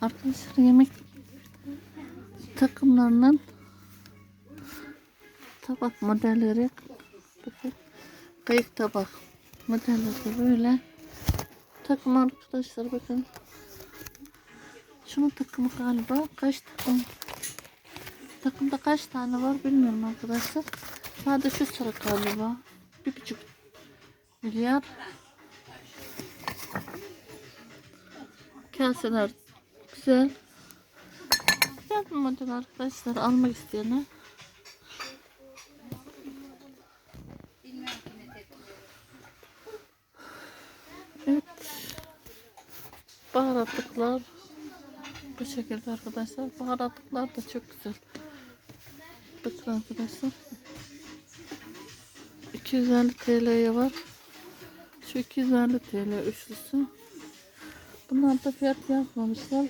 Arkadaşlar yemek takımlarının tabak modelleri. Kayık tabak modelleri böyle. Takım arkadaşlar bakın. Şunun takımı galiba kaç takım? Takımda kaç tane var bilmiyorum arkadaşlar. Sadece şu sıra galiba. Bir buçuk milyar. Kaseler güzel güzel bir model arkadaşlar almak isteyene Evet. Baharatlıklar bu şekilde arkadaşlar. Baharatlıklar da çok güzel. Bakın arkadaşlar. 250 TL'ye var. Şu 250 TL üçlüsü. Bunlar da fiyat yazmamışlar.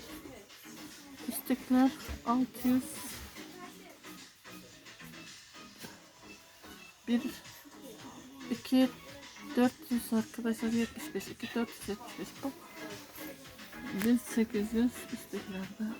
Üsttekiler 600 1 2 400 arkadaşlar 75 2 475 bak. 1800 üsttekilerde